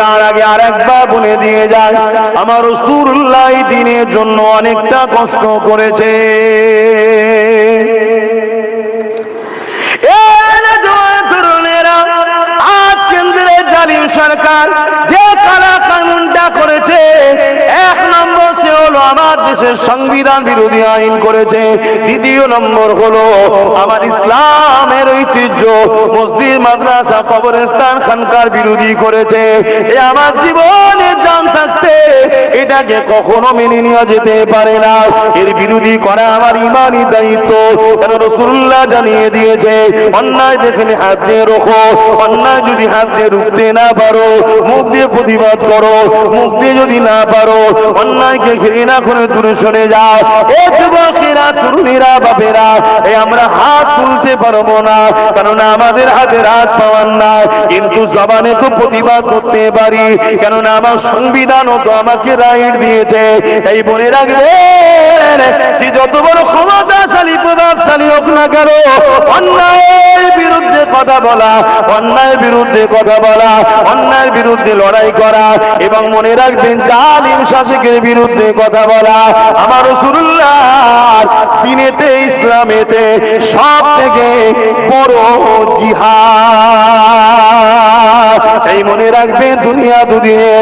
তার আগে আর একবার বলে দিয়ে যান আমার রসুল্লাহ দিনের জন্য অনেকটা কষ্ট করেছে। আজ কেন্দ্রের জালিম সরকার যে করেছে। এক নম্বর সে হলো আমার দেশের সংবিধান বিরোধী আইন করেছে। দ্বিতীয় নম্বর হলো আমার ইসলামের ঐতিহ্য। মসজিদ, মাদ্রাসা, কবরস্থান খানকার বিরোধী করেছে। এ আমার জীবনে জান থাকতে এটাকে কখনো মেনে নেওয়া যেতে পারে না। এর বিরোধী করা আমার ইমানই দায়িত্ব। কেন রসুল্লাহ জানিয়ে দিয়েছে, অন্যায় যেখানে হাত দিয়ে রোখো, অন্যায় যদি হাত দিয়ে রুখতে না পারো, মুখ দিয়ে প্রতিবাদ করো দিয়ে যদি না পারো, অন্যায়কে ঘৃণা করে দূরে সরে যাও। এ যুবকেরা, তরুণীরা, বাপেরা, এ আমরা হাত তুলতে পারব না, কেননা আমাদের হাতে হাত পাওয়ার না কিন্তু জবানে তো প্রতিবাদ করতে পারি, কেননা আমার সংবিধানও তো আমাকে রাইট দিয়েছে। এই বলে যে যত বড় ক্ষমতাশালী, প্রভাবশালী হোক না কেন, অন্যায়ের বিরুদ্ধে কথা বলা, অন্যায়ের বিরুদ্ধে কথা বলা, অন্যায়ের বিরুদ্ধে লড়াই করা এবং মনে রাখবেন জালিম শাসকের বিরুদ্ধে কথা বলা আমার দিনেতে ইসলামেতে সব থেকে বড় জিহাদ। এই মনে রাখবেন দুনিয়া দুদিনে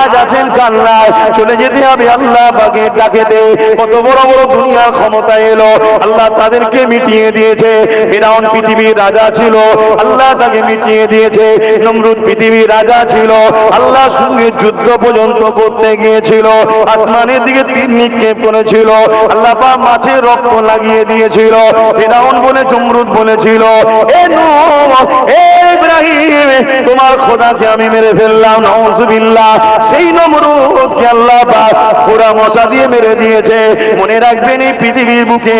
আজ আছেন কাল্লায় চলে যেতে হবে আল্লাহ বাগে ডাকেতে কত বড় বড় দুনিয়ার ক্ষমতা এলো। আল্লাহ তাদেরকে মিটিয়ে দিয়েছে। ফিরাউন পৃথিবীর রাজা ছিল। আল্লাহ তাকে মিটিয়ে দিয়েছে। নমরুদ পৃথিবীর রাজা ছিল। আল্লাহ সঙ্গে যুদ্ধ পর্যন্ত করতে গিয়েছিল। আসমানের দিকে তীর নিক্ষেপ করেছিল। আল্লাহ পাক মাছের রক্ত লাগিয়ে দিয়েছিল। ফিরাউন বলে চমরুদ বলেছিল এ ইব্রাহিম, তোমার খোদাকে আমি মেরে ফেললাম নওজুবিল্লাহ সেই নমরুদকে আল্লাহ পুরা মশা দিয়ে মেরে দিয়েছে। মনে রাখবেন এই পৃথিবীর বুকে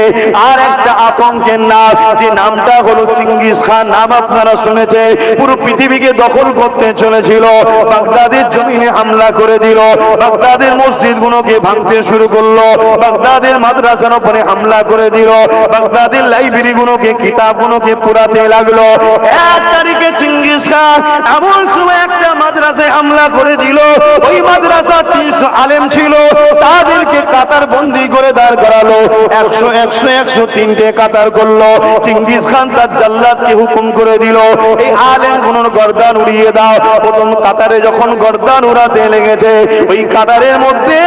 আর একটা আতঙ্কের নাম, যে নামটা হলো চিঙ্গিস খান, নাম আপনারা শুনেছে। পুরো পৃথিবীকে দখল করতে চলেছিল, বাগদাদের জমিনে হামলা করে দিল, বাগদাদের মসজিদ গুলোকে ভাঙতে শুরু করল, বাগদাদের মাদ্রাসার উপরে হামলা করে দিল, বাগদাদের লাইব্রেরি গুলোকে কিতাব গুলোকে পুরাতে লাগল। এক তারিখে চিঙ্গিস খান ওই গর্দান উড়িয়ে দাও। প্রথম কাতারে যখন গর্দান উড়াতে লেগেছে, ওই কাতারের মধ্যে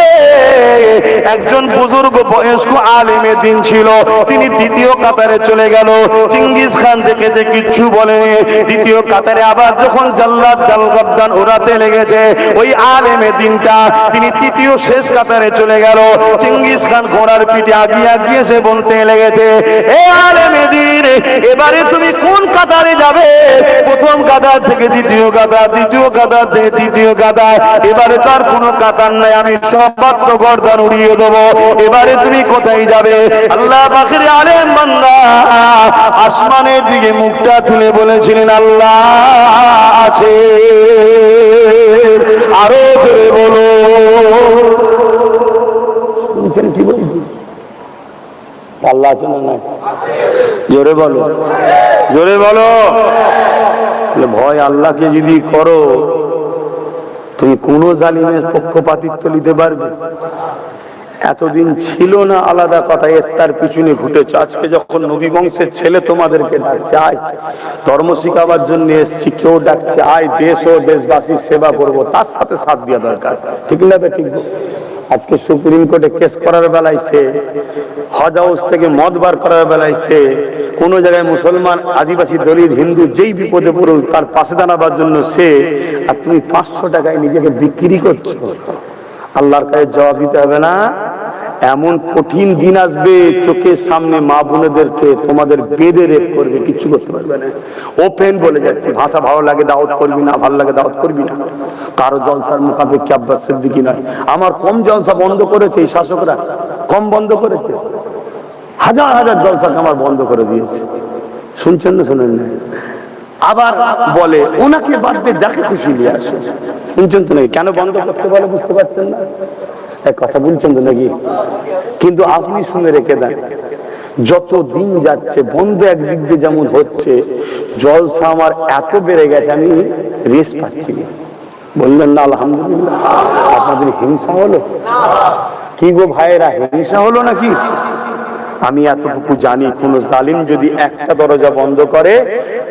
একজন বুজুর্গ বয়স্ক আলেমের দিন ছিল। তিনি দ্বিতীয় কাতারে চলে গেল। চিঙ্গিস খান দেখেছে কিচ্ছু বলেনি। দ্বিতীয় কাতারে আবার যখন জাল্লাদ জাল গর্দান উড়াতে লেগেছে। ওই আলেমের দিনটা তিনি তৃতীয় শেষ কাতারে চলে গেল। চিঙ্গিস খান ঘোড়ার পিঠে আগিয়ে বলতে লেগেছে, এ আলেমে দিন, এবারে তুমি কোন কাতারে যাবে? প্রথম কাতার থেকে দ্বিতীয় কাতার দ্বিতীয় কাতার থেকে তৃতীয় এবারে তার কোনো কাতার নাই, আমি সব গর্দান উড়িয়ে দেবো। এবারে তুমি কোথায় যাবে? আল্লাহ পাখির আলেম বান্দা, আসমানের দিকে মুখটা তুলে বলেছিলেন, আল্লাহ আছে। আরও জোরে বলো। শুনছেন কি বলছি? আল্লাহ আছে না নাই? জোরে বলো। জোরে বলো, ভয় আল্লাহকে যদি করো, তুমি কোন জালিমের পক্ষপাতিত্ব নিতে পারবে? এতদিন ছিল না আলাদা কথা, এর তার পিছনে ঘুটেছ। আজকে যখন নবী বংশের ছেলে তোমাদেরকে ডাকছে, আয়। ধর্ম শিখাবার জন্য এসছি, কেউ ডাকছে, আয়, দেশ ও দেশবাসীর সেবা করব, তার সাথে সাথ দেওয়া দরকার। ঠিক না ঠিক আজকে সুপ্রিম কোর্টে কেস করার বেলায় সে, হজ হাউস থেকে মদ বার করার বেলায় সে, কোন জায়গায় মুসলমান আদিবাসী দলিত হিন্দু যেই বিপদে পড়ুক, তার পাশে দাঁড়াবার জন্য সে, আর তুমি পাঁচশো টাকায় নিজেকে বিক্রি করছ। আল্লাহর কাছে জবাব দিতে হবে না। এমন কঠিন দিন আসবে, চোখের সামনে মা বোনেদেরকে তোমাদের বেঁধে রেপ করবে কিচ্ছু করতে পারবে না। ওপেন বলে যাচ্ছে, ভাষা ভালো লাগে, দাওয়াত করবি না, ভালো লাগে, দাওয়াত করবি না। কারও জলসার মোকাবেকি আব্বাস সিদ্দিকি নয়। আমার কম জলসা বন্ধ করেছে এই শাসকরা, কম বন্ধ করেছে। হাজার হাজার জলসাকে আমার বন্ধ করে দিয়েছে। শুনছেন না শুনেন না? আবার বলে, ওনাকে বাদ দিয়ে যাকে খুশি নিয়ে আসে। শুনছেন তো নাকি? কেন বন্ধ করতে বলে, বুঝতে পারছেন না? কথা বলছেন তো নাকি? কিন্তু আপনি শুনে রেখে দেন, যত দিন যাচ্ছে, বন্ধ একদিক দিয়ে যেমন হচ্ছে, জলসা আমার এত বেড়ে গেছে, আমি রেস পাচ্ছি বললেন, না, আলহামদুলিল্লাহ। আপনাদের হিংসা হলো? কি গো ভাইয়েরা, হিংসা হলো নাকি? আমি এতটুকু জানি, কোন জালিম যদি একটা দরজা বন্ধ করে,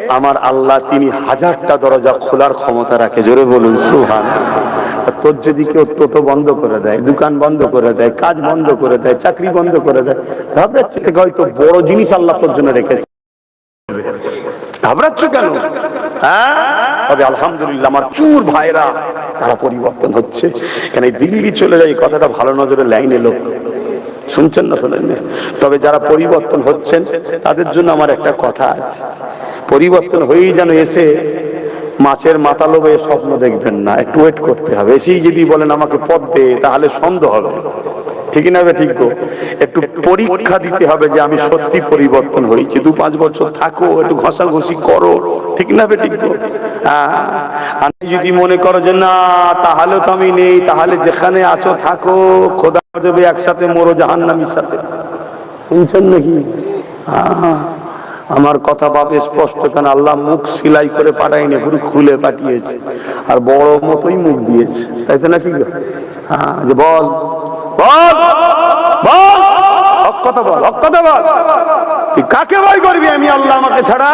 আমার আল্লাহ তিনি হাজারটা দরজা খোলার ক্ষমতা রাখে। জোরে বলুন সুহান তোর যদি কেউ টোটো বন্ধ করে দেয়, দোকান বন্ধ করে দেয়, কাজ বন্ধ করে দেয়, চাকরি বন্ধ করে দেয় ভাবরাচ্ছে থেকে হয়তো বড় জিনিস আল্লাহ তোর জন্য রেখেছে। ঘাবড়াচ্ছ কেন? হ্যাঁ? তবে আলহামদুলিল্লাহ আমার চুর ভাইরা, তারা পরিবর্তন হচ্ছে। কেন দিল্লি চলে যায় কথাটা ভালো নজরে লাইনে লোক। শুনছেন না শোনেন? তবে যারা পরিবর্তন হচ্ছেন, তাদের জন্য আমার একটা কথা আছে। পরিবর্তন হয়েই যেন এসে মাছের মাথা লোভে স্বপ্ন দেখবেন না, একটু ওয়েট করতে হবে। এসেই যদি বলেন আমাকে পদ দে, তাহলে সন্দেহ হবে। ঠিক না ঠিক তো? একটু পরীক্ষা দিতে হবে যে আমি সত্যি পরিবর্তন হয়েছি। দু পাঁচ বছর থাকো, একটু ঘষাঘষি করো। ঠিক না ঠিক তো? আমি যদি মনে করো যে না, তাহলে তো আমি নেই, তাহলে যেখানে আছো থাকো। খোদা দেবে একসাথে, মরো জাহান্নামীর সাথে। শুনছেন নাকি? হ্যাঁ আমার কথা ভাবে স্পষ্ট কেন? আল্লাহ মুখ সিলাই করে পাঠায়নি, পুরো খুলে পাঠিয়েছে। আর বড় মতোই মুখ দিয়েছে। তাই তো নাকি? হ্যাঁ যে বল। বল! বল! কথা বল কথা বল। তুই কাকে ভয় করবি? আমি আল্লাহ আমাকে ছাড়া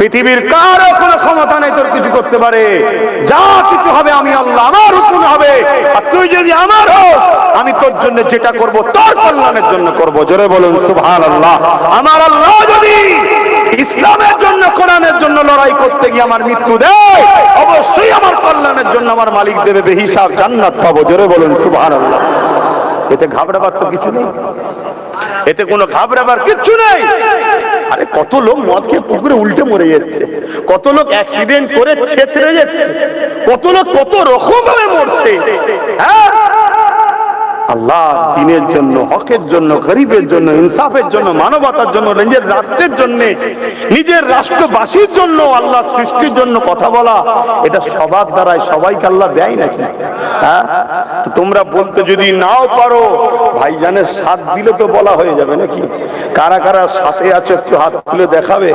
পৃথিবীর কারও কোনো ক্ষমতা নেই তোর কিছু করতে পারে। যা কিছু হবে আমি আল্লাহ, আমার হুকুম হবে। আর তুই যদি আমার হোস, আমি তোর জন্য যেটা করব, তোর কল্যাণের জন্য করব। জোরে বলুন সুবহান আল্লাহ আমার আল্লাহ যদি ইসলামের জন্য, কোরআনের জন্য লড়াই করতে গিয়ে আমার মৃত্যু দেয়, অবশ্যই আমার কল্যাণের জন্য আমার মালিক দেবে, বেহিসাব জান্নাত পাবো। জোরে বলুন সুবহান আল্লাহ এতে ঘাবড়াবার তো কিছু নেই। এতে কোনো ঘাবড়াবার কিচ্ছু নেই। আরে কত লোক মদ খেয়ে পুকুরে উল্টে মরে যাচ্ছে। কত লোক অ্যাক্সিডেন্ট করে ছেঁচড়ে যাচ্ছে। কত লোক কত রকম ভাবে মরছে। হ্যাঁ? আল্লাহ দিনের জন্য, হকের জন্য, গরিবের জন্য, ইনসাফের জন্য, মানবতার জন্য, নিজের রাষ্ট্রের জন্য, নিজের রাষ্ট্রবাসীর জন্য আল্লাহ সৃষ্টির জন্য কথা বলা, এটা সবার দ্বারাই সবাইকে আল্লাহ দেয় নাকি? হ্যাঁ? তোমরা বলতে যদি নাও পারো, ভাইজানের সাথ দিলে তো বলা হয়ে যাবে নাকি? কারা কারা সাথে আছে একটু হাত তুলে দেখাবে?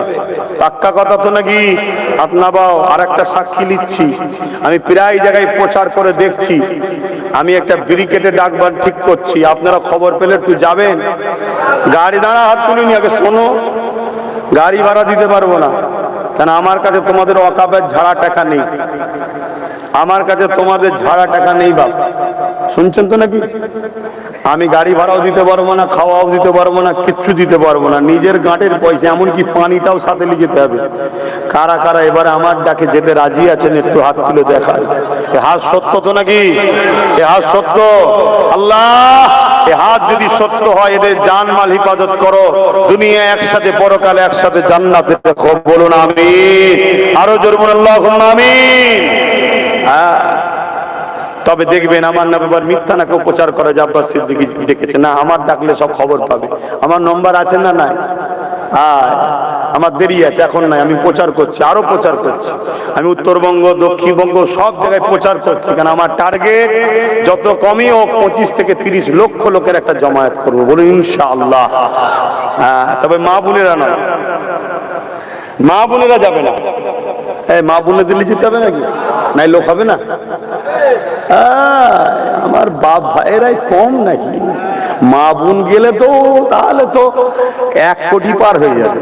পাক্কা কথা তো নাকি? আপনাবাও আর একটা সাক্ষী নিচ্ছি। আমি প্রায় জায়গায় প্রচার করে দেখছি। আমি একটা ব্রিকেটে ডাকবার ঠিক করছি। আপনারা খবর পেলে একটু যাবেন। গাড়ি দাঁড়া, হাত তুলিনি আগে শোনো। গাড়ি ভাড়া দিতে পারব না। কেন আমার কাছে তোমাদের অকাবের ঝাড়া টাকা নেই। আমার কাছে তোমাদের ঝাড়া টাকা নেই বাপ। শুনছেন তো নাকি? আমি গাড়ি ভাড়াও দিতে পারব না, খাওয়াও দিতে পারব না, কিচ্ছু দিতে পারব না। নিজের গাঁটের পয়সা, এমনকি পানিটাও সাথে নিয়ে যেতে হবে। কারা কারা এবারে আমার ডাকে যেতে রাজি আছেন, একটু হাত তুলে দেখায় এ হাত সত্য তো নাকি? এ হাত সত্য? আল্লাহ! এ হাত যদি সত্য হয়, এদের জান মাল হিফাজত করো। দুনিয়া একসাথে, পরকালে একসাথে জান্নাতে দেখো বলুন আমি আরও জোর আল্লাহ হ্যাঁ তবে দেখবেন আমার নামে মিথ্যা নাকে প্রচার করে যে আব্বাস সিদ্দিকি ডেকেছে। না, আমার ডাকলে সব খবর পাবে। আমার নম্বর আছে না নাই? আর আমার দেরি আছে, এখন নাই, আমি প্রচার করছি, আরও প্রচার করছি। আমি উত্তরবঙ্গ, দক্ষিণবঙ্গ সব জায়গায় প্রচার করছি, কারণ আমার টার্গেট যত কমই হোক, পঁচিশ থেকে তিরিশ লক্ষ লোকের একটা জমায়েত করব বলুন, ইনশাআল্লাহ। হ্যাঁ তবে মা বোনেরা নয়। মা বোনেরা যাবে না। মা বোনে দিল্লি যেতে হবে নাকি? নাই লোক হবে না? আমার বাপ ভাইয়েরাই কম নাকি? মা বোন গেলে তো, তাহলে তো এক কোটি পার হয়ে যাবে।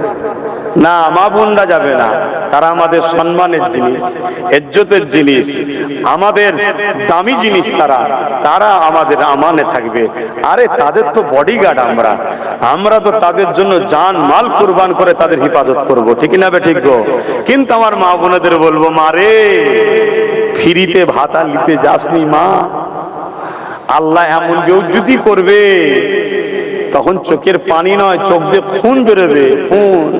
না, মা বোনরা যাবে না। তারা আমাদের সম্মানের জিনিস, ইজ্জতের জিনিস, আমাদের দামি জিনিস তারা। তারা আমাদের আমানে থাকবে। আরে, তাদের তো বডিগার্ড আমরা। আমরা তো তাদের জন্য জান, মাল কুরবান করে তাদের হিফাজত করব। ঠিক না ঠিক গো? কিন্তু আমার মা বোনেদের বলব, মা রে, ফিরিতে ভাতা নিতে যাসনি মা। আল্লাহ এমন কেউ যদি করবে তখন চোখের পানি নয়, চোখ দিয়ে খুন বেরোবে, খুন।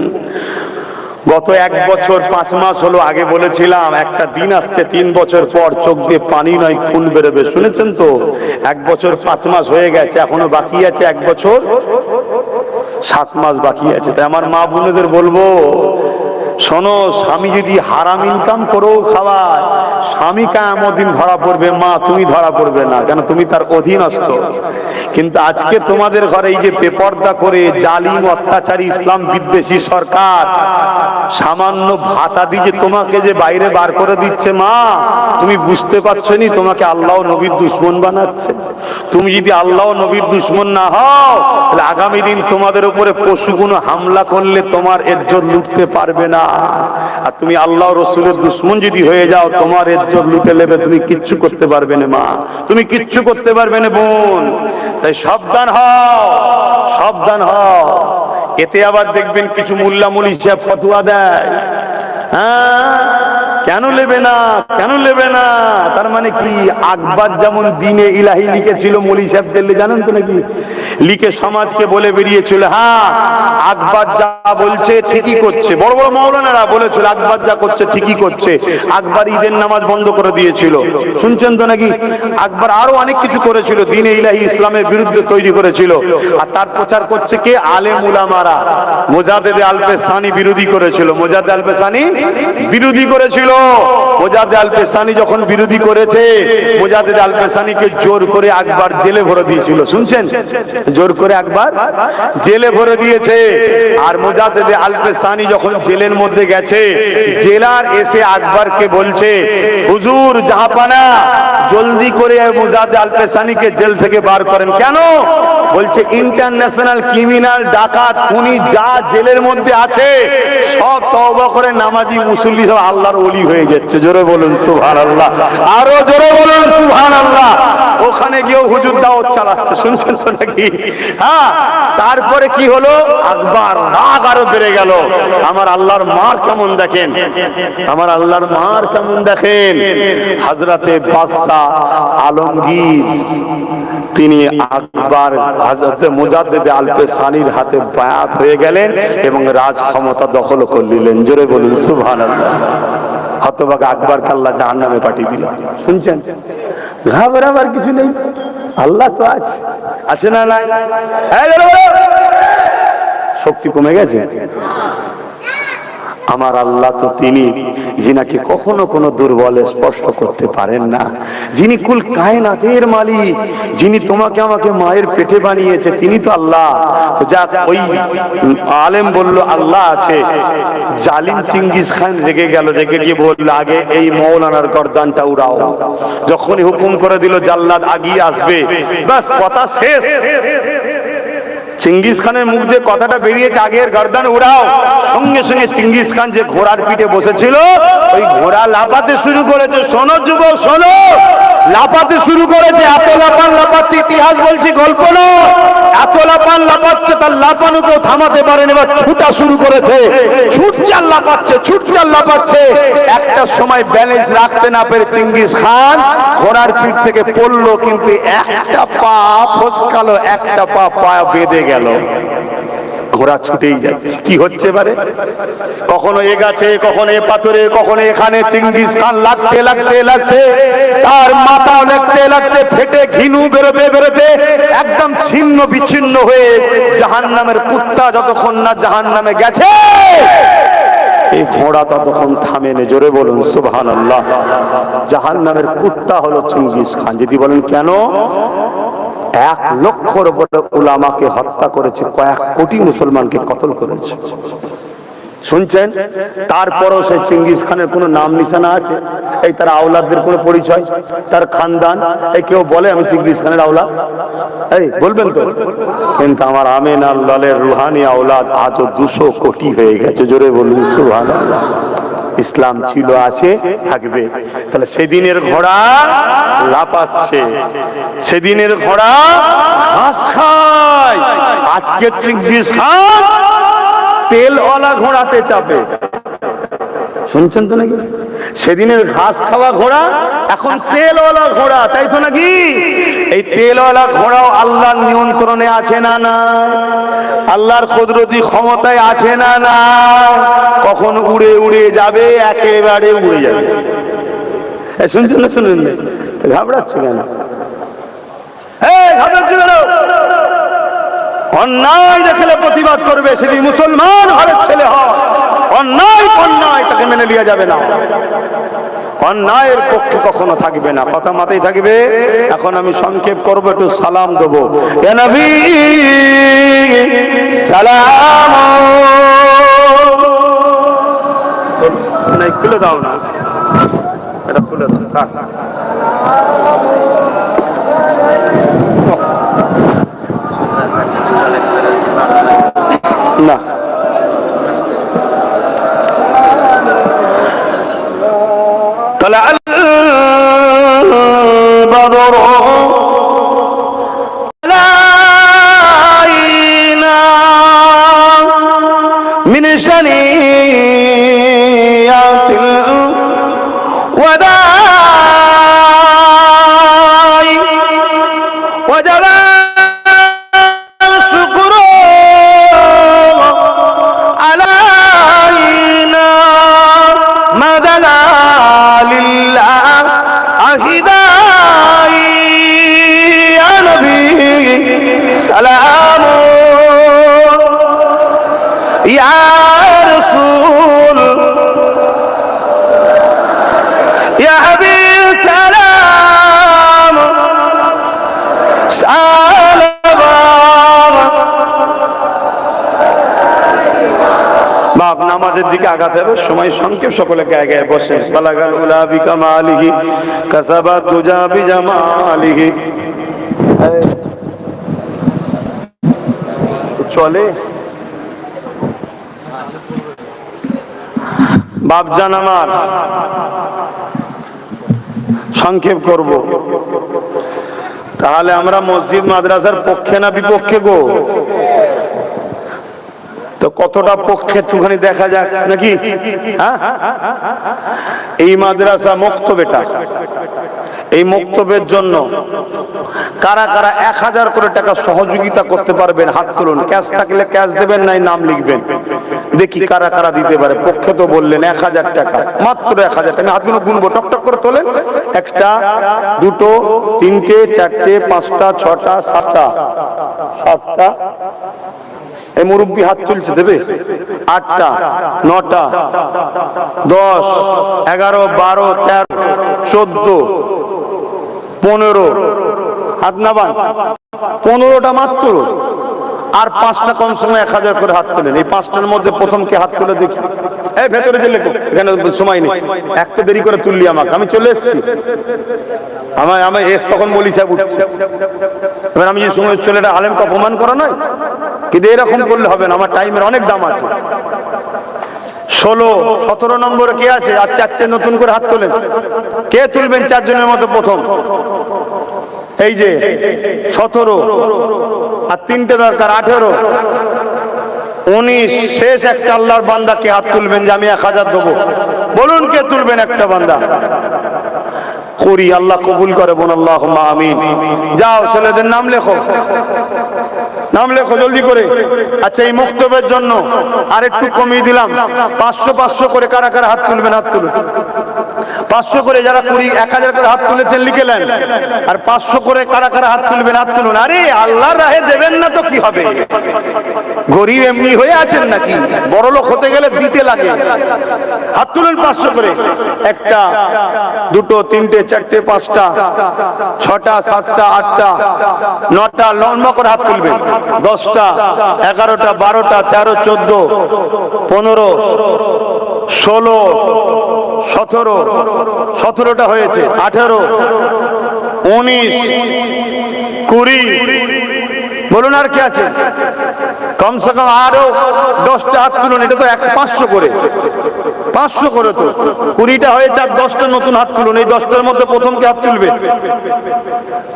গত এক বছর, পাঁচ মাস হলো, আগে বলেছিলাম, একটা দিন আসছে, তিন বছর পর চোখ দিয়ে পানি নয়, খুন বেরোবে। শুনেছেন তো? এক বছর, পাঁচ মাস হয়ে গেছে, এখনও বাকি আছে এক বছর। সাত মাস বাকি আছে। তাই আমার মা বোনেদের বলব শোনো, স্বামী যদি হারাম ইনকাম করেও খাওয়ায়, স্বামী দিন ধরা পড়বে, মা তুমি ধরা পড়বে না, কেন তুমি তার অধীনস্থ। কিন্তু আজকে তোমাদের ঘরে এই যে বেপর্দা করে জালিম, অত্যাচারী, ইসলাম বিদ্বেষী সরকার, সামান্য ভাতা দিয়ে তোমাকে যে বাইরে বার করে দিচ্ছে, মা, তুমি বুঝতে পারছ নি তোমাকে আল্লাহ নবীর দুশ্মন বানাচ্ছে। তুমি যদি আল্লাহ নবীর দুশ্মন না হও, তাহলে আগামী দিন তোমাদের উপরে পশুগুলো হামলা করলে তোমার এজ্জত লুটতে পারবে না। আর তুমি আল্লাহ রসুলের দুশ্মন যদি হয়ে যাও, তোমার এজ্জত লুটে নেবে তুমি কিচ্ছু করতে পারবে না মা। তুমি কিচ্ছু করতে পারবে না বোন। তাই সাবধান হও সাবধান হও। এতে আবার দেখবেন কিছু মোল্লা মুলি সাহেব ফতুয়া দেয়। হ্যাঁ? কেন নেবে না? কেন নেবে না? তার মানে কি? আকবর যেমন দিনে ইলাহি লিখেছিল, মলি সাহেব দিল্লি জানেন তো নাকি? লিখে সমাজকে বলে বেরিয়েছিল হ্যাঁ আকবর যা বলছে ঠিকই করছে। বড় বড় মৌলানারা বলেছিল, আকবর যা করছে ঠিকই করছে। আকবর ঈদের নামাজ বন্ধ করে দিয়েছিল। শুনছেন তো নাকি? আকবর আরও অনেক কিছু করেছিল, দিনে ইলাহি ইসলামের বিরুদ্ধে তৈরি করেছিল। আর তার প্রচার করছে কে? আলেম উলামারা। মোজাদেদে আলপে সানি বিরোধী করেছিল। মোজাদে আলপে সানি বিরোধী করেছিল। মোজাদে সানি যখন বিরোধী করেছে মোজাদে জোর করে আকবর জেলে ভরে দিয়েছিল। শুনছেন? জোর করে আকবর জেলে ভরে দিয়েছে। আর মোজাদে যখন জেলের মধ্যে গেছে, জেলার এসে বলছে, হুজুর, জাহাপানা, জলদি করে মুজাদে আলপে সানিকে জেল থেকে বার করেন। কেন? বলছে, ইন্টারন্যাশনাল ক্রিমিনাল, ডাকাত, খুনি যা জেলের মধ্যে আছে, সব তওবা করে নামাজি, মুসল্লি সব আল্লাহর হয়ে যাচ্ছে। জোরে বলুন সুবহান আল্লাহ আরও জোরে বলুন সুবহান আল্লাহ ওখানে গিয়েও হুজুর দাওয়াত চালাচ্ছে। শুনছেন তো নাকি? হ্যাঁ তারপরে কি হলো? আকবর, রাগ আরও বেড়ে গেল। আমার আল্লাহর মার কেমন দেখেন? আমার আল্লাহর মার কেমন দেখেন? হাজরাতে বাদশাহ আলমগীর, তিনি আকবর হাজরতে মুজাদ্দেদ আলপে সানির হাতে বায়াত হয়ে গেলেন এবং রাজ ক্ষমতা দখল করে নিলেন। জোরে বলুন, সুবহানাল্লাহ। হতবাক আকবর কাল্লা জাহান নামে পাঠিয়ে দিল। শুনছেন? ঘাবড়াবার কিছু নেই আল্লাহ তো আছে। আছে না নাই? শক্তি কমে গেছে? আমার আল্লাহ তো তিনি, যিনাকে কখনো কোনো দুর্বলে স্পর্শ করতে পারেন না। যিনি কুল কায়নাতের মালিক, যিনি তোমাকে আমাকে মায়ের পেটে বানিয়েছে, তিনি তো আল্লাহ। তো যাক, ওই আলেম বলল, আল্লাহ আছে। জালিম চিঙ্গিস খান রেগে গেল, রেগে গিয়ে বলল, আগে এই মৌলানার গর্দানটা উড়াও। যখনই হুকুম করে দিল জাল্লাদ আগিয়ে আসবে। বাস কথা শেষ। চিঙ্গিস খানের মুখ দিয়ে কথাটা বেরিয়েছে, আগের গর্দান উড়াও সঙ্গে সঙ্গে চিঙ্গিস খান যে ঘোড়ার পিঠে বসেছিল, ওই ঘোড়া লাফাতে শুরু করেছে। শোনো যুবক, শোনো। লাফাতে শুরু করেছে, এত লাফান লাফাচ্ছে, ইতিহাস বলছি, গল্প না। এত লাফান লাফাচ্ছে, তার লাফানোকেও থামাতে পারেন, এবার ছুটা শুরু করেছে। আর লাফাচ্ছে ছুটছে লাফাচ্ছে। একটা সময় ব্যালেন্স রাখতে না পেরে চিঙ্গিস খান ঘোড়ার পিঠ থেকে পড়ল, কিন্তু একটা পা ফসকালো, একটা পা পা বেঁধে গেল। ঘোড়া ছুটেই যাচ্ছে। কি হচ্ছে এবারে? কখনো এ গাছে, কখনো এ পাথরে, কখনো এখানে চিঙ্গিস খান লাগতে লাগতে লাগতে। তার মাথা লাগতে লাগতে, ফেটে ঘিনু বেরোতে বেরোতে একদম ছিন্ন বিচ্ছিন্ন হয়ে জাহান নামের কুত্তা যতক্ষণ না জাহান নামে গেছে এই ঘোড়া ততক্ষণ থামেনে জোরে বলুন সুবহান জাহান নামের কুত্তা হলো চিঙ্গিস খান। যদি বলেন কেন? এক লক্ষর উপরে উলামাকে হত্যা করেছে, কয়েক কোটি মুসলমানকে কতল করেছে। শুনছেন? তারপরও সেই চিঙ্গিস খানের কোনো নাম নিশানা আছে? এই তার আওলাদদের কোনো পরিচয়? তার খানদান? এই কেউ বলে আমি চিঙ্গিস খানের আওলাদ? এই, বলবেন তো। কিন্তু আমার আমেন আল্লাহের রুহানি আওলাদ আজও দুশো কোটি হয়ে গেছে, জোরে বলুন সুহান ইসলাম ছিল, আছে, থাকবে। তাহলে সেদিনের ঘোড়া লাপাচ্ছে সেদিনের ঘোড়া ঘাস খায়। আজকে চিঙ্গিস খান তেলওয়ালা ঘোড়াতে চাপে। শুনছেন তো নাকি? সেদিনের ঘাস খাওয়া ঘোড়া এখন তেলওয়ালা ঘোড়া তাই তো নাকি? এই তেলওয়ালা ঘোড়াও আল্লাহর নিয়ন্ত্রণে আছে না না? আল্লাহর কুদরতি ক্ষমতায় আছে না না? কখন উড়ে উড়ে যাবে একেবারে উড়ে যাবে। শুনছেন না শুনুন না? ঘাবড়াচ্ছ কেন? এই, ঘাবড়াচ্ছ কেন? অন্যায় দেখলে প্রতিবাদ করবে সেটি মুসলমান ঘরের ছেলে হয়। অন্যায় অন্যায় তাকে মেনে নেওয়া যাবে না। অন্যায়ের পক্ষে কখনো থাকবে না। কথা মাথায় থাকবে, এখন আমি সংক্ষেপ করব, একটু সালাম দেবো। সালাম। খুলে দাও না। এটা খুলে দাও ইয়ার সুল দিকে আঘাত হবে, সময় সংক্ষেপ সকলে গায়ে গায়ে বসে। বালাগাল উলাবি কামালিহি কাসাবা গুজাবি জামালিহি চলে? বাপজান আমার। সংক্ষেপ করব। তাহলে আমরা মসজিদ মাদ্রাসার পক্ষে না বিপক্ষে গো? তো কতটা পক্ষে একটুখানি দেখা যাক, নাকি? হ্যাঁ? এই মাদ্রাসা মুক্তবেটা এই মুক্তবের জন্য কারা কারা এক হাজার করে টাকা সহযোগিতা করতে পারবেন হাত তুলুন। ক্যাশ থাকলে ক্যাশ দেবেন, নাই নাম লিখবেন। দেখি কারা কারা দিতে পারে। পক্ষে তো বললেন এক হাজার টাকা। মাত্র এক হাজার টাকা। হাতগুলো গুনবো, টক টক করে তোলেন। একটা, দুটো, তিনটে, চারটে, পাঁচটা, ছটা, সাতটা। সাতটা? এই মুরব্বী হাত তুলছে, দেবে? আটটা, নটা, দশ, এগারো, বারো, তেরো, চোদ্দ, পনেরো। হাত নাবান। পনেরোটা মাত্র। আর পাঁচটা কম সময় এক হাজার করে হাত তোলেন। এই পাঁচটার মধ্যে প্রথম কে হাত তুলে দেখি? এই ভেতরে যে লেখো, এখানে সময় নেই। একটা দেরি করে তুললি আমাকে, আমি চলে এসেছি। আমার আমি এস তখন বলি সাহেব উঠছে। এবার আমি যে সময় ছেলেটা আলেমকে অপমান করা নয়, কিন্তু এরকম করলে হবে না, আমার টাইমের অনেক দাম আছে। ষোলো, সতেরো নম্বরে কে আছে? আর চারটে নতুন করে হাত তোলেন। কে তুলবেন চারজনের মতো প্রথম? এই যে সতেরো আর তিনটে দরকার, আঠেরো। উনিশ শেষ একটা আল্লাহর বান্দা কে হাত তুলবেন যে আমি এক হাজার দেবো। বলুন কে তুলবেন একটা বান্দা? করি, আল্লাহ কবুল করে বোন আল্লাহ আমিন। যাও, ছেলেদের নাম লেখো। নাম লেখো, জলদি করে। আচ্ছা এই মুক্তবের জন্য আর একটু কমিয়ে দিলাম। পাঁচশো পাঁচশো করে কারা কারা হাত তুলবেন, হাত তুলুন। পাঁচশো করে যারা কুড়ি, এক হাজার করে হাত তুলেছেন লিখেলেন আর পাঁচশো করে কারা কারা হাত তুলবেন, হাত তুলুন। আরে, আল্লাহর রাহে দেবেন না তো কি হবে? গরিব এমনি হয়ে আছেন নাকি? বড় লোক হতে গেলে দিতে লাগে। তুলেন পাঁচশো করে। একটা, দুটো, তিনটে, চারটে, পাঁচটা, ছটা, সাতটা, আটটা, নটা লম্বা করে হাত তুলবেন। দশটা, এগারোটা, বারোটা, তেরো, চোদ্দ, পনেরো, ষোলো, সতেরো, সতেরোটা হয়েছে। আঠেরো, উনিশ, কুড়ি, বলুন আর কি আছে? কমসে কম আরও দশটা হাত তুলুন, এটা তো এক পাঁচশো করে। পাঁচশো করে তো। কুড়িটা হয়েছে আর দশটা নতুন হাত তুলুন। এই দশটার মধ্যে প্রথম কে হাত তুলবে?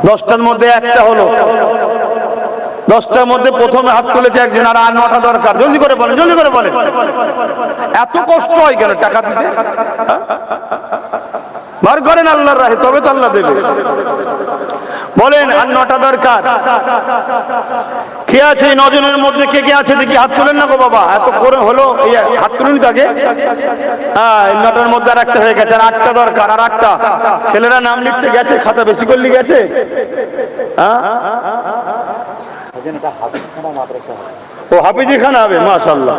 দশটার মধ্যে একটা হলো। দশটার মধ্যে প্রথমে হাত তুলেছে একজন, আর আর নটা দরকার। জলদি করে বলেন, জলদি করে বলেন। এত কষ্ট হয় কেন টাকা দিতে? হ্যাঁ? বার করেন আল্লাহর রাহে, তবে তো আল্লাহ দেবে। বলেন, আর নটা দরকার। কে আছে নজনের মধ্যে? কে কে আছে? দেখি হাত তুলেন না গো বাবা। এত করে হলো হাত তুলুন তাকে হ্যাঁ নটার মধ্যে আর একটা হয়ে গেছে, আর আটটা দরকার, আর আটটা। ছেলেরা নাম লিখছে, গেছে, খাতা বেশি করলি গেছে। হ্যাঁ? ও হাফিজি খান হবে মাশাল্লাহ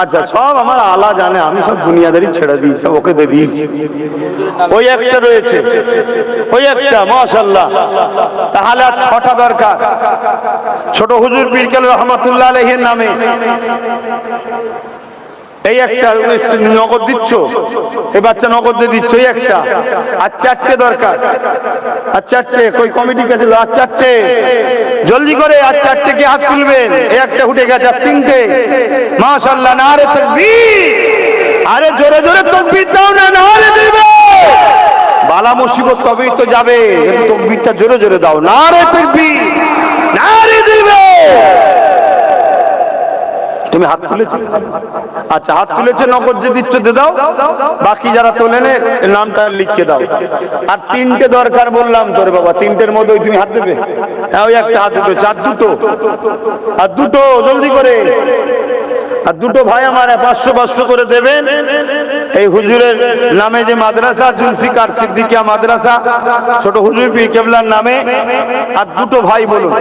আচ্ছা সব আমার আলা জানে, আমি সব দুনিয়াদারি ছেড়ে দিয়েছি, ওকে দিয়ে দিয়েছি। ওই একটা রয়েছে, ওই একটা মাশাল্লাহ তাহলে আর ছটা দরকার। ছোট হুজুর পীরকাল রহমতুল্লাহ আলহের নামে। এই একটা নগদ দিচ্ছ, এই বাচ্চা নগদ দিয়ে দিচ্ছ, এই একটা। আর চারটে দরকার। আর চারটে, কই কমিটি কাছে আর চারটে। জলদি করে আর চারটে কে হাত তুলবেন? এই একটা উঠে গেছে, আর তিনটে। মাশাল্লাহ না রে তকবীর। আরে জোরে জোরে তকবীর দাও না না রে দিবে। বালা মুসিবত তবেই তো যাবে তকবীরটা জোরে জোরে দাও। না রে তকবীর না রে দিবে। তুমি হাত তুলেছো? আচ্ছা হাত তুলেছে, নগদ যে দিচ্ছ, দিয়ে দাও। বাকি যারা তোলে নামটা লিখিয়ে দাও। আর তিনটে দরকার বললাম তোর বাবা, তিনটের মধ্যে তুমি হাত দেবে। হ্যাঁ ওই একটা হাত দুটো চার দুটো। আর দুটো, জলদি করে। আর দুটো ভাই আমার পাঁচশো পাঁচশো করে দেবেন। এই হুজুরের নামে যে মাদ্রাসা, জুলফিকার সিদ্দিকিয়া মাদ্রাসা, ছোট হুজুর পীর কেবলার নামে, আর দুটো ভাই বলুন,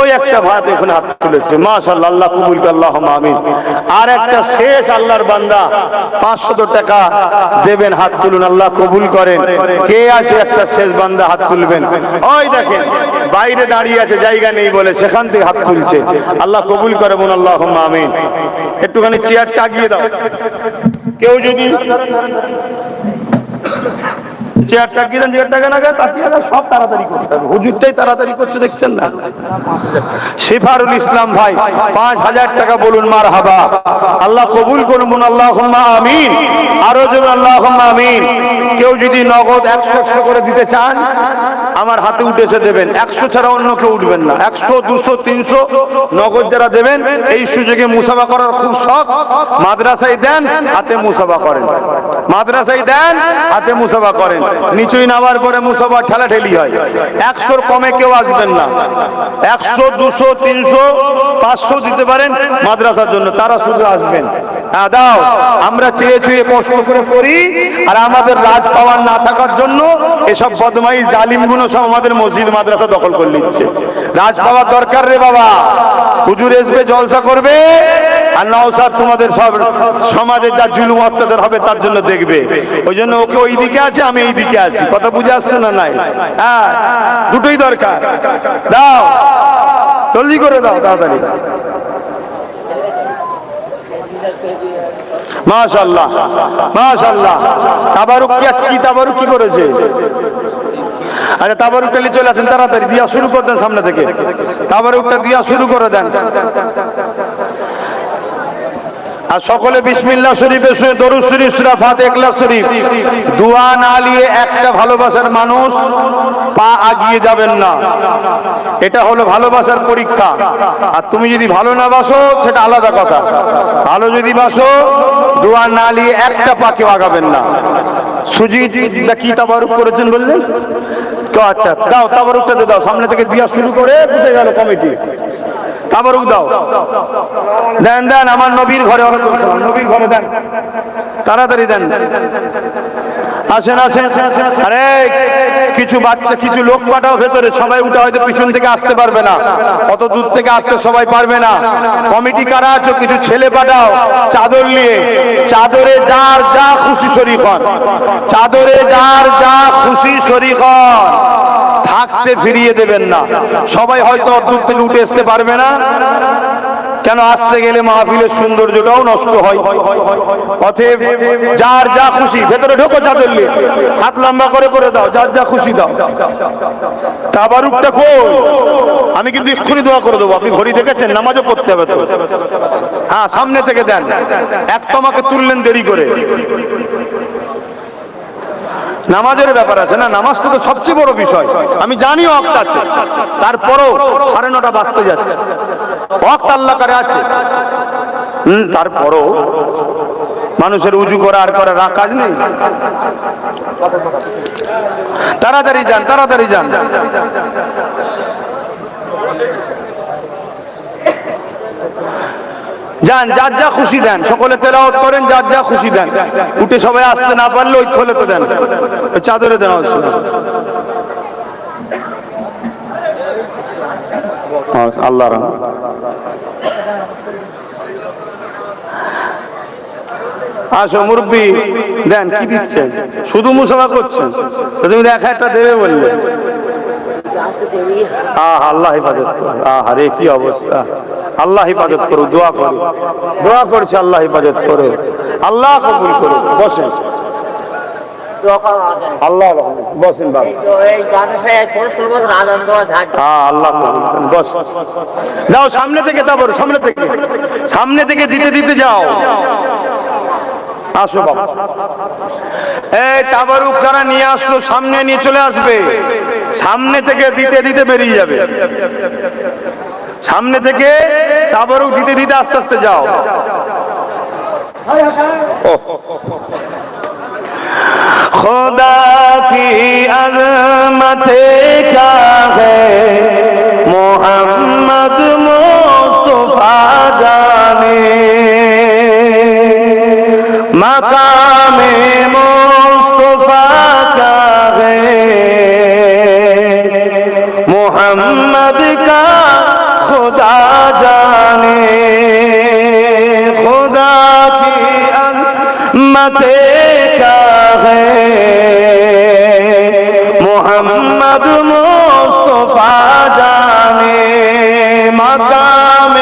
ওই একটা ভাই এখানে হাত তুলেছে। মাশাআল্লাহ আল্লাহ কবুল আল্লাহ আমিন। আর একটা শেষ আল্লাহর বান্দা, পাঁচশত টাকা দেবেন, হাত তুলুন, আল্লাহ কবুল করেন। কে আছে একটা শেষ বান্দা, হাত তুলবেন? ওই দেখেন, বাইরে দাঁড়িয়ে আছে, জায়গা নেই বলে, সেখান থেকে হাত তুলছে। আল্লাহ কবুল করে বোন আল্লাহ আমিন। একটুখানি চেয়ারটা আগিয়ে দাও। যদি চেয়ারটা কিনেন সব তাড়াতাড়ি করতে হবে। হুজুরটাই তাড়াতাড়ি করছে, দেখছেন না? শিফারুল ইসলাম ভাই, পাঁচ হাজার টাকা বলুন মার হাবা আল্লাহ কবুল করুন আল্লাহ আমিন। আরও জন আল্লাহ আমিন। কেউ যদি নগদ একশো একশো করে দিতে চান আমার হাতে উঠেছে দেবেন। একশো ছাড়া অন্য কেউ উঠবেন না। একশো, দুশো, তিনশো নগদ যারা দেবেন, এই সুযোগে মুসাফা করার খুব শখ। মাদ্রাসায় দেন, হাতে মুসাফা করেন। মাদ্রাসায় দেন, হাতে মুসাফা করেন। নিচুই নামার পরে মুসাফা ঠেলা ঠেলি হয়। একশোর কমে কেউ আসবেন না। একশো, দুশো, তিনশো, পাঁচশো দিতে পারেন মাদ্রাসার জন্য। তারা শুধু আসবেন। হ্যাঁ দাও। আমরা চেয়ে চুয়ে কষ্ট করে করি আর আমাদের রাজ পাওয়ার না থাকার জন্য এসব বদমাই জালিমগুলো সব আমাদের মসজিদ, মাদ্রাসা দখল করে নিচ্ছে। রাজ পাওয়ার দরকার রে বাবা। হুজুর আসবে জলসা করবে, আর নওসাদ তোমাদের সব সমাজে যা জুলুম, অত্যাচার হবে তার জন্য দেখবে। ওই জন্য ওকে ওই দিকে আছে, আমি এই দিকে আছি। কথা বুঝে আসছে না নাই? হ্যাঁ দুটোই দরকার। দাও, জলদি করে দাও, তাড়াতাড়ি। মাশাল্লাহ মাশাল্লাহ। তাবারুক কি আজ কি তাবারুক কি করেছে? আচ্ছা তাবারুকটা নিয়ে চলে আসেন, তাড়াতাড়ি দিয়া শুরু করে দেন সামনে থেকে। তাবারুকটা দিয়া শুরু করে দেন। আর সকলে বিসমিল্লাহ শরীফের শুয়ে দরুদ শরীফ, সুরা ফাতে ইখলাস শরীফ। দোয়া না নিয়ে একটা ভালোবাসার মানুষ পা আগিয়ে যাবেন না। এটা হলো ভালোবাসার পরীক্ষা। আর তুমি যদি ভালো না বাসো, সেটা আলাদা কথা। ভালো যদি বাসো, দোয়া না নিয়ে একটা পাকে আগাবেন না। সুজি কি তাবারুক করেছেন বললেন? আচ্ছা দাও, তাবারুকটা দিয়ে দাও। সামনে থেকে দিয়া শুরু করে বুঝে গেল কমিটি। তাবারুক দাও। দেন দেন, আমার নবীর ঘরে নবীর ঘরে দেন। তাড়াতাড়ি দেন। আসেন আসেন। আরে, কিছু বাচ্চা, কিছু লোক পাঠাও ভেতরে। সবাই উঠে হয়তো পিছন থেকে আসতে পারবে না। অত দূর থেকে আসতে সবাই পারবে না। কমিটি কারা আছো? কিছু ছেলে পাঠাও। চাদর নিয়ে। চাদরে যার যা খুশি শরীর হন। চাদরে যার যা খুশি শরীর হন। থাকতে ফিরিয়ে দেবেন না। সবাই হয়তো দূর থেকে উঠে আসতে পারবে না। কেন আসতে গেলে মাহফিলের সৌন্দর্যটাও নষ্ট হয়? অতএব যার যা খুশি, ভেতরে ঢোকো চাদর হাত লম্বা করে করে দাও, যার যা খুশি দাও। তাবারুকটা কই আমি কিন্তু এক্ষুনি দোয়া করে দেবো। আপনি ঘড়ি দেখেছেন? নামাজও পড়তে হবে হ্যাঁ সামনে থেকে দেন। এক তোমাকে তুললেন দেরি করে। নামাজের ব্যাপার আছে না? নামাজটা তো সবচেয়ে বড় বিষয়। আমি জানি অক্ত আছে। তারপরও সাড়ে নটা বাঁচতে যাচ্ছে। অক্ত আল্লাহ করে আছে। তারপরও মানুষের উজু করা আর করা রা কাজ নেই। তাড়াতাড়ি যান তাড়াতাড়ি যান। যান, যার যা খুশি দেন। সকলে তেলাওয়াত করেন, যার যা খুশি দেন। উঠে সবাই আসতে না পারলে ওই খোলে তো দেন। চাদরে দেন। আল্লাহ আসো, মুরব্বী, দেন, কি দিচ্ছেন? শুধু মুসাফা করছেন? তুমি এক একটা দেবে বললে আল্লাহ হেফাজত করো কি অবস্থা। আল্লাহ হেফাজত করো দোয়া করো দোয়া করছে, আল্লাহ হেফাজত করো আল্লাহ কবুল করো বসেন। আল্লাহ বসেন, বাবা। আল্লাহ বস। যাও, সামনে থেকে সামনে থেকে। সামনে থেকে দিতে দিতে যাও। আসো বাবা। এই তাবারুক যারা নিয়ে আসলো, সামনে নিয়ে চলে আসবে। সামনে থেকে দিতে দিতে বেরিয়ে যাবে। সামনে থেকে তাবারুক দিতে দিতে আস্তে আস্তে যাও। খোদা কি মোহাম্মদ মোস্তফা জানে। मकाम मुस्तफा क्या है मोहम्मद का खुदा जाने खुदा की अजमत क्या है मोहम्मद मुस्तफा जाने मकाम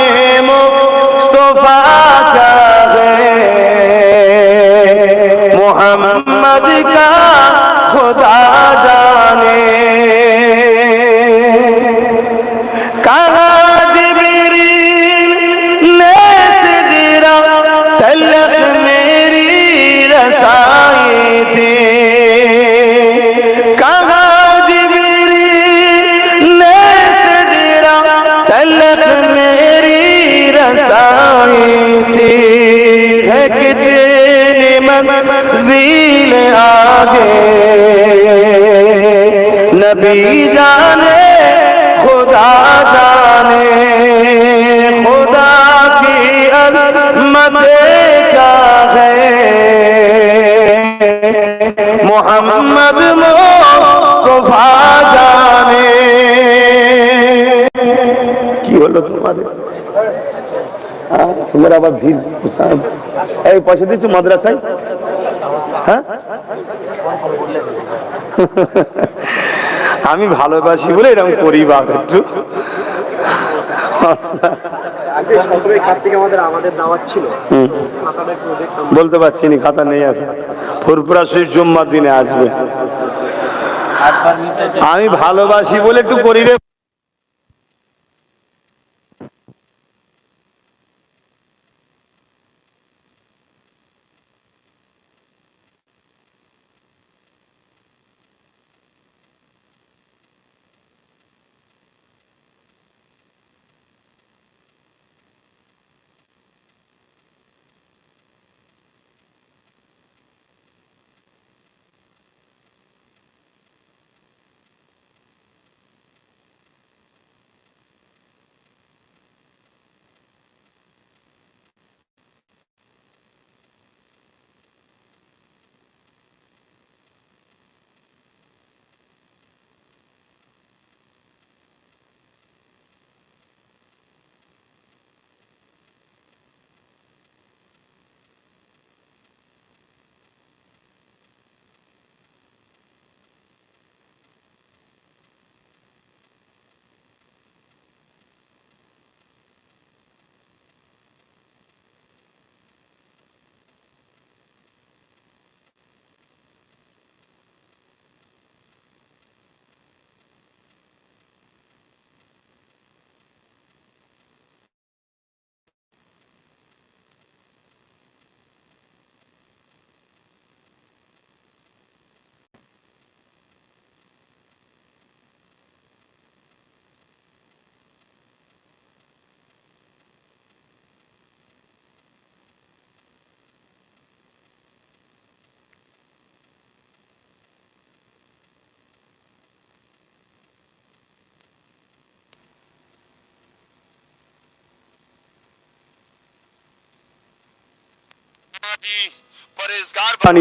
मुस्तफा क्या মোহাম্মদ কা आगे नबी जाने खुदा जाने खुदा की अजमत क्या है मोहम्मद मुस्तफा जाने কি হলো তোমাদের হ্যাঁ, তোমরা আবার ভিড় এই পয়সা দিচ্ছ মাদ্রাসায় হ্যাঁ আমি ভালোবাসি বলে এরকম করি বাপ একটু। বলতে পারছি নি খাতা নেই এখন। ফুরপুরা শরীফ জুম্মার দিনে আসবে। আমি ভালোবাসি বলে একটু করি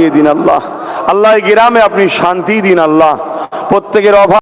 দিন আল্লাহ। আল্লাহ গ্রামে আপনি শান্তি দিন আল্লাহ। প্রত্যেকের অভাব